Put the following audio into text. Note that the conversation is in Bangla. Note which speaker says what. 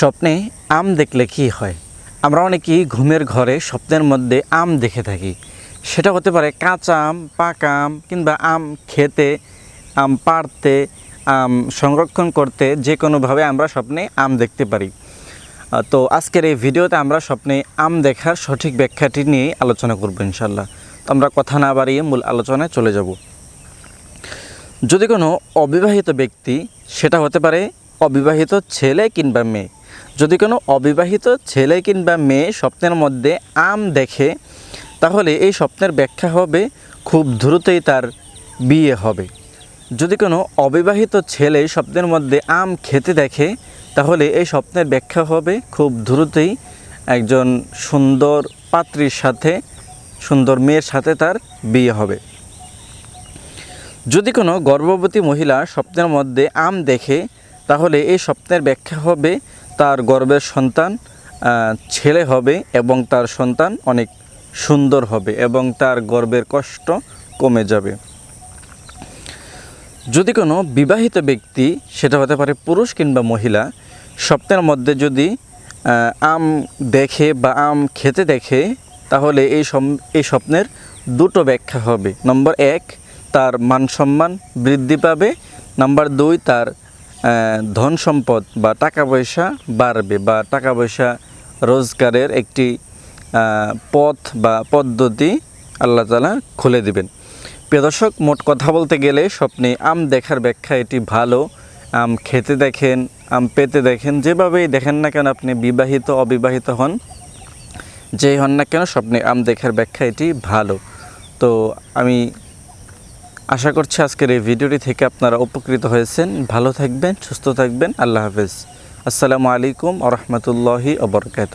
Speaker 1: স্বপ্নে আম দেখলে কি হয়? আমরা অনেকেই ঘুমের ঘরে স্বপ্নের মধ্যে আম দেখে থাকি। সেটা হতে পারে কাঁচা আম, পাকা আম কিংবা আম খেতে, আম পাড়তে, আম সংরক্ষণ করতে যে কোনোভাবে আমরা স্বপ্নে আম দেখতে পারি। তো আজকের এই ভিডিওতে আমরা স্বপ্নে আম দেখার সঠিক ব্যাখ্যাটি নিয়ে আলোচনা করব ইনশাল্লাহ তো আমরা কথা না বাড়িয়ে মূল আলোচনায় চলে যাব। যদি কোনো অবিবাহিত ব্যক্তি, সেটা হতে পারে অবিবাহিত ছেলে কিংবা মেয়ে। যদি কোনো অবিবাহিত ছেলে কিংবা মেয়ে স্বপ্নের মধ্যে আম দেখে, তাহলে এই স্বপ্নের ব্যাখ্যা হবে, খুব দ্রুতই তার বিয়ে হবে। যদি কোনো অবিবাহিত ছেলে স্বপ্নের মধ্যে আম খেতে দেখে, তাহলে এই স্বপ্নের ব্যাখ্যা হবে, খুব দ্রুতই একজন সুন্দর পাত্রীর সাথে, সুন্দর মেয়ের সাথে তার বিয়ে হবে। যদি কোনো গর্ভবতী মহিলা স্বপ্নের মধ্যে আম দেখে, তাহলে এই স্বপ্নের ব্যাখ্যা হবে তার গর্বের সন্তান ছেলে হবে এবং তার সন্তান অনেক সুন্দর হবে এবং তার গর্বের কষ্ট কমে যাবে। যদি কোনো বিবাহিত ব্যক্তি, সেটা হতে পারে পুরুষ কিংবা মহিলা স্বপ্নের মধ্যে যদি আম দেখে বা আম খেতে দেখে, তাহলে এই এই স্বপ্নের দুটো ব্যাখ্যা হবে। নম্বর এক, তার মান সম্মান বৃদ্ধি পাবে। নাম্বার দুই, তার ধন সম্পদ বা টাকা পয়সা বাড়বে বা টাকা পয়সা রোজগারের একটি পথ বা পদ্ধতি আল্লাহ তালা খুলে দিবেন। প্রিয় দর্শক, মোট কথা বলতে গেলে স্বপ্নে আম দেখার ব্যাখ্যা এটি ভালো। আম খেতে দেখেন, আম পেতে দেখেন, যেভাবেই দেখেন না কেন আপনি বিবাহিত, অবিবাহিত হন, যেই হন না কেন স্বপ্নে আম দেখার ব্যাখ্যা এটি ভালো। তো আমি আশা করছি আজকের এই ভিডিওটি থেকে আপনারা উপকৃত হয়েছেন। ভালো থাকবেন, সুস্থ থাকবেন। আল্লাহ হাফেজ। আসসালামু আলাইকুম আ রহমতুল্লাহি আবরকাত